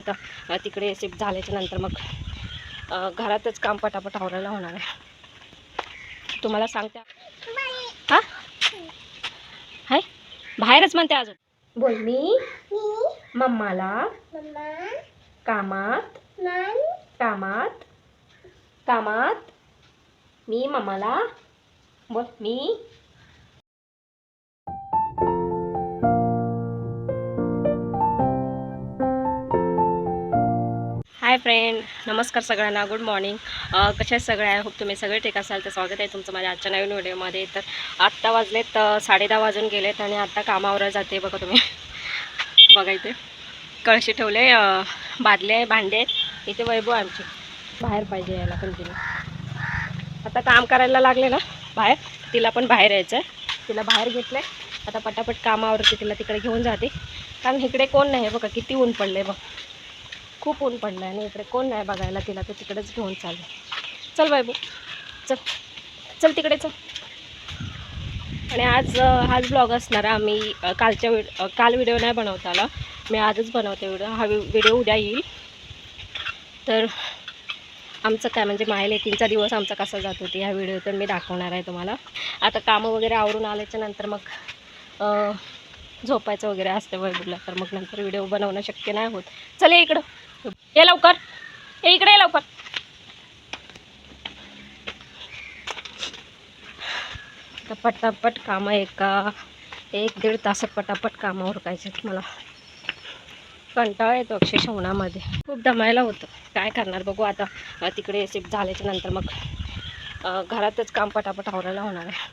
आता तिकडे शिफ्ट झाल्याच्यानंतर मग घरातच काम पटापट आवरायला होणार आहे. तुम्हाला सांगते. हा? हाय? बाहेरच म्हणते अजून. बोल मी. मम्माला. कामात. कामात. कामात. मी मम्माला. बोल मी. हाय फ्रेंड नमस्कार सगळ्यांना. गुड मॉर्निंग कशा आहेत सगळे आय होप तुम्ही सगळे ठीक असाल तर स्वागत आहे तुमचं माझ्या आजच्या नवीन व्हिडिओमध्ये. तर आत्ता वाजलेत साडे साडेदहा वाजून गेलेत आणि आत्ता कामावर जाते बघा तुम्ही. बघा इथे. कळशी ठेवले बादले आहे भांडे. आहेत इथे वैभव आमची. बाहेर पाहिजे यायला कंटिन्यू आता काम करायला लागले ना बाहेर. तिला पण बाहेर यायचं आहे. तिला बाहेर घेतलं आहे आता पटापट कामावरती तिला तिकडे घेऊन जाते. कारण इकडे कोण नाही आहे बघा किती ऊन पडलं आहे बघ. खूप ऊन पडलं आहे आणि इकडे कोण नाही बघायला तिला तर तिकडेच घेऊन चालू. चल बायबू चल. चल तिकडे चल. आणि आज हाच ब्लॉग असणार आम्ही कालच्या व्हिड काल व्हिडिओ नाही बनवता आला मी आजच बनवते व्हिडिओ. हा व्हिडिओ उद्या येईल. तर आमचं काय म्हणजे माहेल तीनचा दिवस आमचा कसा जात होती ह्या तर मी दाखवणार आहे तुम्हाला. आता कामं वगैरे आवरून आल्याच्यानंतर मग झोपायचं वगैरे असते वैभवला तर मग नंतर व्हिडिओ बनवणं शक्य नाही होत. चल ये इकडं. ये लवकर. ये इकडे लवकर. तर पटापट कामं एका एक दीड तासात पटापट कामं उरकायचे मला. कंटाळा येतो अक्षरशः उन्हामध्ये. खूप दमायला होतं. काय करणार बघू आता. तिकडे शिफ्ट झाल्याच्यानंतर मग घरातच काम पटापट आवरायला होणार आहे.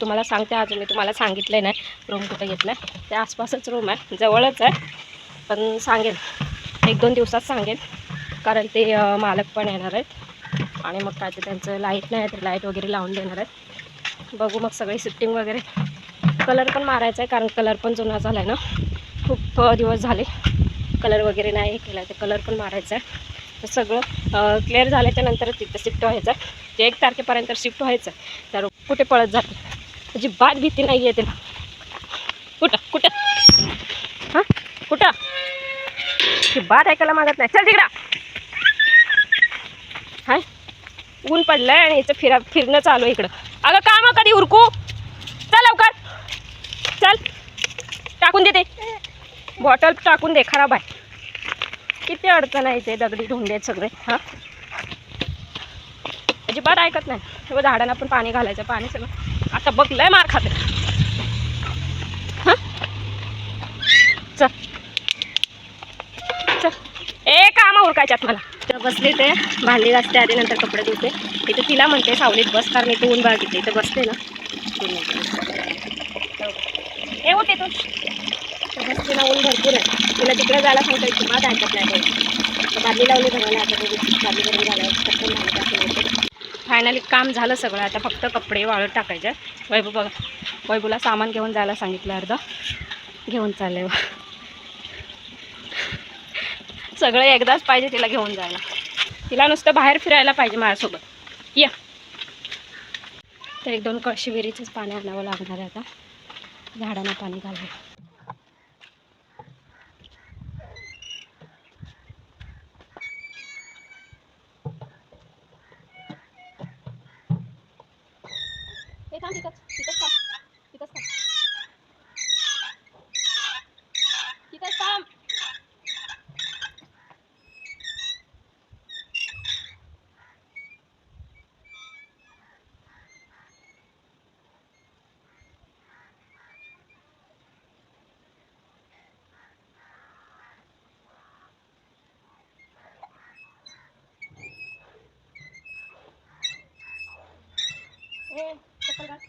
तुम्हाला सांगते अजून मी तुम्हाला सांगितलं नाही. रूम कुठं घेतलं? आहे त्या आसपासच रूम आहे. जवळच आहे. पण सांगेल एक दोन दिवसात सांगेल कारण ते मालक पण येणार आहेत. आणि मग काय ते त्यांचं लाइट नाही आहे तर लाइट वगैरे लावून देणार आहेत. बघू मग सगळी शिफ्टिंग वगैरे. कलर पण मारायचा आहे कारण कलर पण जुना झाला आहे ना. खूप दिवस झाले. कलर वगैरे नाही हे केला तर कलर पण मारायचा आहे. तर सगळं क्लिअर झाल्याच्यानंतर तिथं शिफ्ट व्हायचं आहे. ते एक तारखेपर्यंत शिफ्ट व्हायचं आहे. तर कुठे पळत जाते अजिबात भीती नाही आहे तिला कुठं? कुठं? हां? कुठं? अजिबात बात ऐकायला मागत नाही. चल तिकडं. हाय. ऊन पडलंय आणि याचं फिरा फिरणं चालू आहे इकडं. अगं काम कधी उरकू? चल लवकर. चल. टाकून दे ते बॉटल टाकून दे खराब आहे. किती अडचण आहे ते दगडी धुंडे सगळे. हां? अजिबात ऐकत नाही. झाडांना पण पाणी घालायचं पाणी सगळं. आता बघ लय मार खाते. चल. चल. ए काम उरकायच्यात मला तर बसले ते भांडी घासते आधी नंतर कपडे धुते. इथे तिला म्हणते सावलीत बस कारण इथे ऊन बाग इथे बसते ना. ए होते तू बसते ना ऊन भरपूर आहे. तिला तिकडे जायला सांगता येते मला ऐकत नाही भांडी लावली भरायला आता भांडी भरून झालं फायनली काम झालं सगळं. आता फक्त कपडे वाळत टाकायचे. आहेत. वैभव बघा. वैभूला सामान घेऊन जायला सांगितलं अर्धा. घेऊन चालले सगळं एकदाच पाहिजे तिला घेऊन जायला. तिला नुसतं बाहेर फिरायला पाहिजे माझ्यासोबत. या. तर एक दोन कळशी विहिरीचंच पाणी आणावं लागणार आहे आता. झाडांना पाणी घालावं हे थांब तिथंच तिथंच थांब तिथंच थांब तिथंच थांब ए colgar.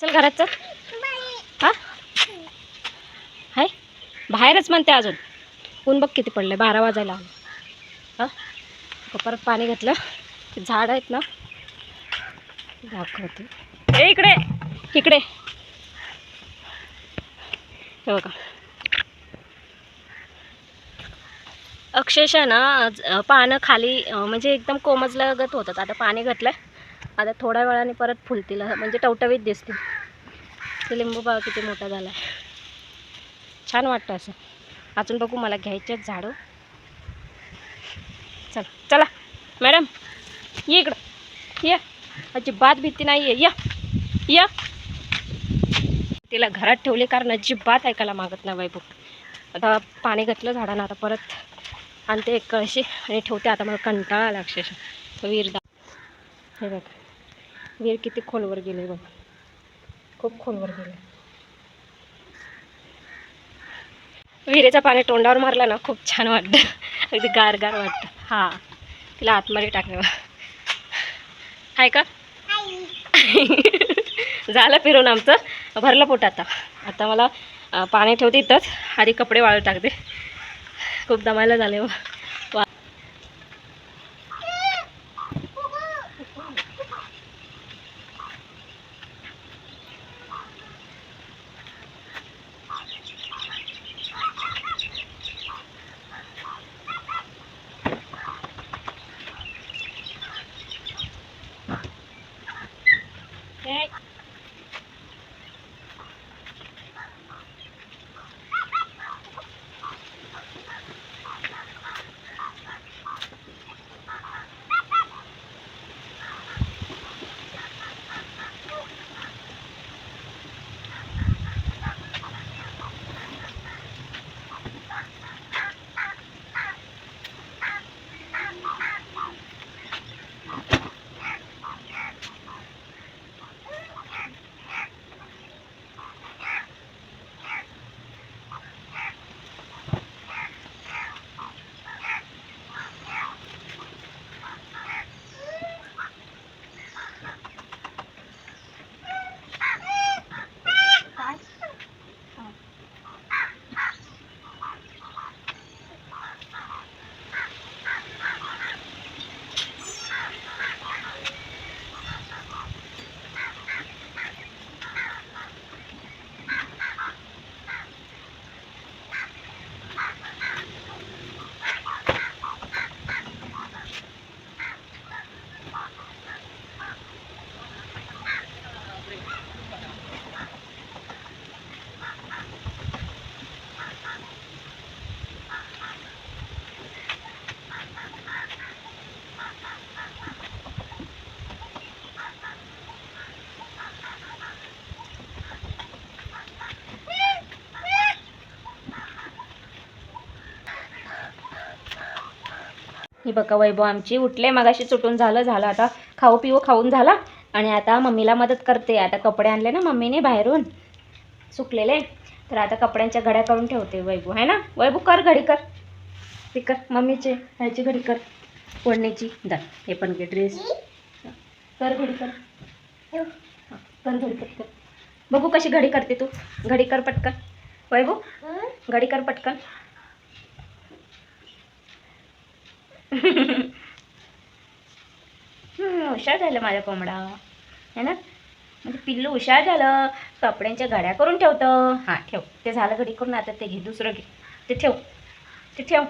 चल घरात चल. हा? हाय? बाहेरच म्हणते अजून. ऊन बघ किती पडलं बारा वाजायला आलं हां? परत पाणी घातलं. ते झाड आहेत ना. दाखवते. ए इकडे. इकडे. हे बघा. अक्षरशः ना आज, पानं खाली म्हणजे एकदम कोमजल्यागत होतात. आता पाणी घातलं आता थोड्या वेळाने परत फुलतील म्हणजे टवटवीत दिसतील. ते लिंबू बघा किती मोठा झाला आहे छान वाटतं असं. अजून बघू मला घ्यायचेच झाडं. चल चला. मॅडम ये इकडं. या. अजिबात भीती नाही आहे या. या. तिला घरात ठेवली कारण अजिबात ऐकायला मागत नाही वैभव. आता पाणी घातलं झाडांना आता परत आणते एक कळशी आणि ठेवते. आता मला कंटाळा आला अक्षरशः. वीर हे बघ. वीर किती खोलवर गेले बघ. खूप खोलवर गेले. विहिरीचं पाणी तोंडावर मारलं ना खूप छान वाटतं. अगदी गार गार वाटतं. हां. तिला आतमध्ये टाकलं आहे का? झालं फिरून आमचं. भरलं पोट आता. आता मला पाणी ठेवते इथंच. आधी कपडे वाळत टाकते. खूप दमायला झाले मग ही बघा वैभव आमची उठले मगाशी सुटून झालं झालं. आता खाऊ पिऊ खाऊन झाला. आणि आता मम्मीला मदत करते. आता कपडे आणले ना मम्मीने बाहेरून. सुकलेले. तर आता कपड्यांच्या घड्या करून ठेवते वैभव आहे ना? वैभव कर घडी कर. ती कर मम्मीचे ह्याची घडी कर. फोडणीची दा हे पण घे ड्रेस कर घडी कर. कर घडी कर कर. बघू कशी घडी करते तू. घडी कर पटकन. वैभव घडी कर पटकन. हुशार झालं माझा कोंबडा. है ना? म्हणजे पिल्लू हुशार झालं. कपड्यांच्या घड्या करून ठेवतं. हां ठेव. ते झालं घडी करून आता ते घे दुसरं घे. ते ठेव. ते ठेव.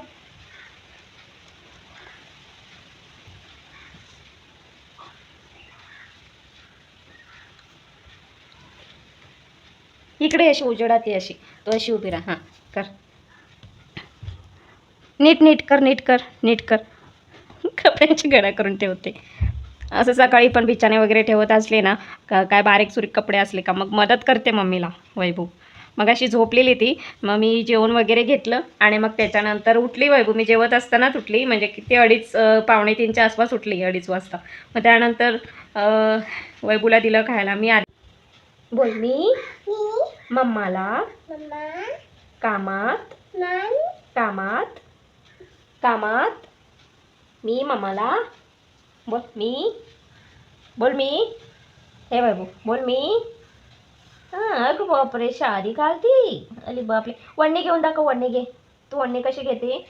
इकडे अशी उजेडात ये अशी. तो अशी उभी राहा. हां कर. नीट नीट कर नीट कर नीट कर. कपड्यांची घड्या करून ठेवते. असं सकाळी पण बिछाने वगैरे ठेवत असले ना का काय बारीक सुरीक कपडे असले का मग मदत करते मम्मीला वैभू. मग अशी झोपलेली ती. मग मी जेवण वगैरे घेतलं आणि मग त्याच्यानंतर उठली वैभू. मी जेवत असतानाच उठली म्हणजे किती अडीच पावणे तीनच्या आसपास उठली अडीच वाजता. मग त्यानंतर वैभूला दिलं खायला. मी आधी बोल मी? मम्माला? कामात? कामात? कामात. मी मम्माला. बोल मी. बोल मी. हे बाबू बोल. मी. हां अगं बापरे शारी घालती. अली बापरे. वडणी घेऊन दाखव वडणी घे. तू वडणी कशी घेते?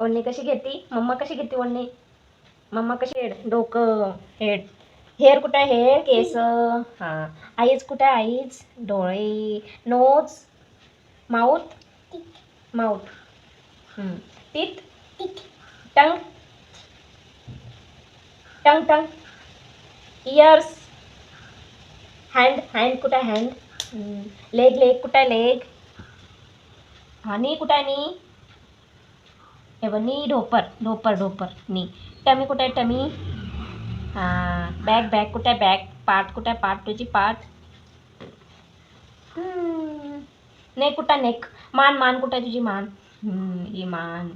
वडणी कशी घेते? मम्मा कशी घेते वडणी मम्मा कशी हेड डोकं हेड. हेअर कुठं आहे? हेअर केस. हां. आईज कुठं आहे? आईज डोळे. Nose. Mouth. Mouth. Teeth tongue tongue tongue ears hand hand कुठं आहे हँड लेग लेग कुठं आहे लेग हा नी कुठं आहे नी हे बघ नी ढोपर ढोपर ढोपर नी टमी कुठं आहे टमी हां बॅग बॅग कुठं आहे बॅग पाठ कुठं आहे पाठ तुझी पाठ नेक कुठं आहे नेक मान मान कुठं आहे तुझी मान हम्म, ही मान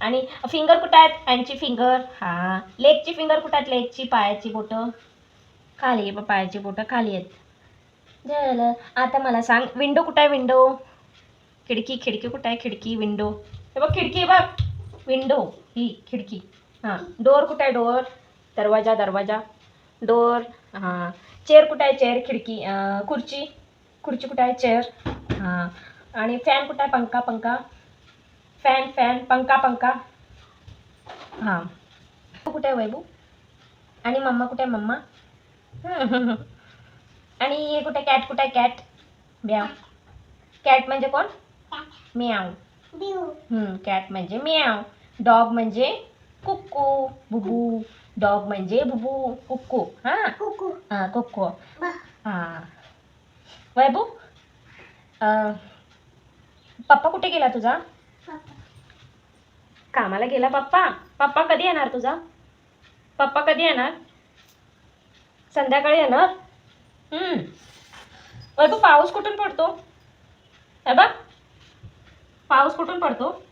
आणि फिंगर कुठं आहेत हँडची फिंगर हां. लेगची फिंगर कुठं आहेत लेगची पायाची बोटं. खाली आहे पायाची बोटं खाली आहेत झालं. आता मला सांग विंडो कुठं आहे विंडो खिडकी खिडकी कुठं आहे खिडकी विंडो हे बघ खिडकी आहे बघ. विंडो ही खिडकी. हां. डोअर कुठं आहे डोअर दरवाजा दरवाजा. डोअर हां. चेअर कुठं आहे चेअर खिडकी खुर्ची. खुर्ची कुठं आहे चेअर हां. आणि फॅन कुठं आहे पंखा पंखा. फॅन फॅन पंखा पंखा. हां. कुठे आहे वैभू? आणि मम्मा कुठे आहे मम्मा? आणि हे कुठे कॅट कुठे आहे? कॅट ब्याव कॅट म्हणजे कोण? म्याव कॅट म्हणजे म्याव डॉग म्हणजे कुक्कू. बुबू. डॉग म्हणजे बुबू. कुक्कू. हां? हां कुक्कू. हां. वैभू? अं, पप्पा कुठे गेला तुझा? कामाला गेला पप्पा. पप्पा कधी येणार तुझा? पप्पा कधी येणार? संध्याकाळी येणार? हम्म. वैभव पाऊस कुठून पडतो? हे बघ. पाऊस कुठून पडतो?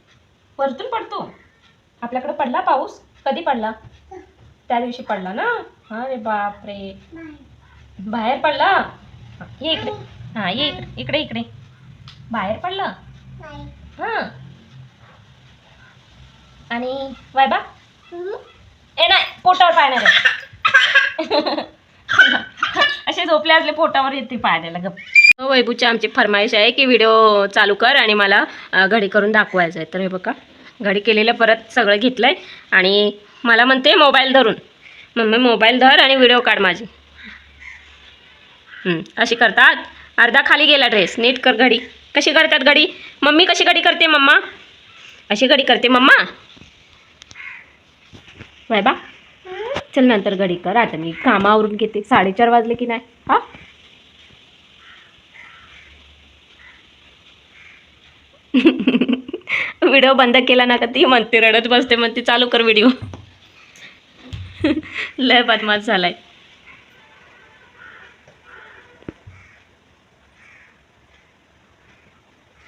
वरतून पडतो. आपल्याकडे पडला पाऊस? कधी पडला? त्या दिवशी पडला ना? अरे बापरे. बाहेर पडला? ये इकडे. हा ये इकडे. इकडे इकडे. बाहेर पडला? हां. आणि वायबा ए नाही पोटावर पाहणार असे झोपले असले पोटावर येते पायाला गप. हो, वैभूची आमची फरमाईश आहे की व्हिडिओ चालू कर आणि मला घडी करून दाखवायचं आहे. तर हे बघा घडी केलेलं परत सगळं घेतलं आहे आणि मला म्हणते मोबाईल धरून. मम्मी मोबाईल धर आणि व्हिडिओ काढ माझी. अशी करतात. अर्धा खाली गेला ड्रेस नीट कर घडी. कशी करतात घडी? मम्मी कशी घडी करते मम्मा? अशी घडी करते मम्मा? बा. चल नंतर घडी कर. आता मी कामावरून घेते. साडेचार वाजले की नाही? हा? व्हिडिओ बंद केला ना का ती? म्हणते रडत बसते. म्हणते चालू कर व्हिडिओ. लय बदमाश झालाय.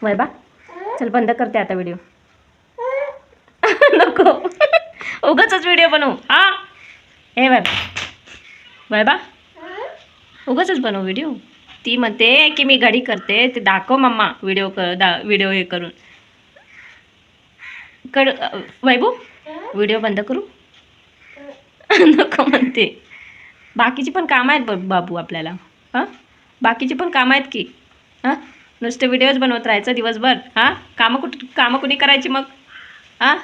वैबा चल बंद करते आता व्हिडिओ. नको. उगाच व्हिडिओ बनवू. हा? हे बाय बा. उगाच बनवू व्हिडिओ ती म्हणते की मी घडी करते. ते दाखव मम्मा व्हिडिओ कर दा व्हिडिओ हे करून. कड वैभू व्हिडिओ बंद करू? नको म्हणते. बाकीची पण कामं आहेत बाबू आपल्याला. हां? बाकीची पण कामं आहेत की? हां? नुसते व्हिडिओज बनवत राहायचं दिवसभर. हां? कामं कुठं कामं कुणी करायची मग? हां?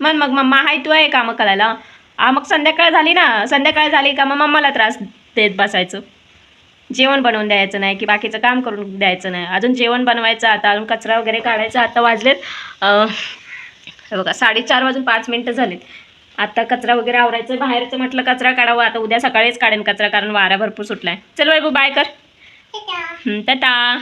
मग मग मम्मा हाय तू आहे कामं करायला. आ मग संध्याकाळ झाली ना संध्याकाळ झाली का मग मम्माला त्रास देत बसायचं. जेवण बनवून द्यायचं नाही की बाकीचं काम करून द्यायचं नाही. अजून जेवण बनवायचं आता अजून कचरा वगैरे काढायचा आता वाजलेत. हे बघा साडेचार वाजून पाच मिनटं झालीत. आता कचरा वगैरे आवरायचं बाहेरचं म्हटलं कचरा काढावं आता उद्या सकाळीच काढेन कचरा कारण वारा भरपूर सुटलाय. चल बाबू बाय कर. टाटा.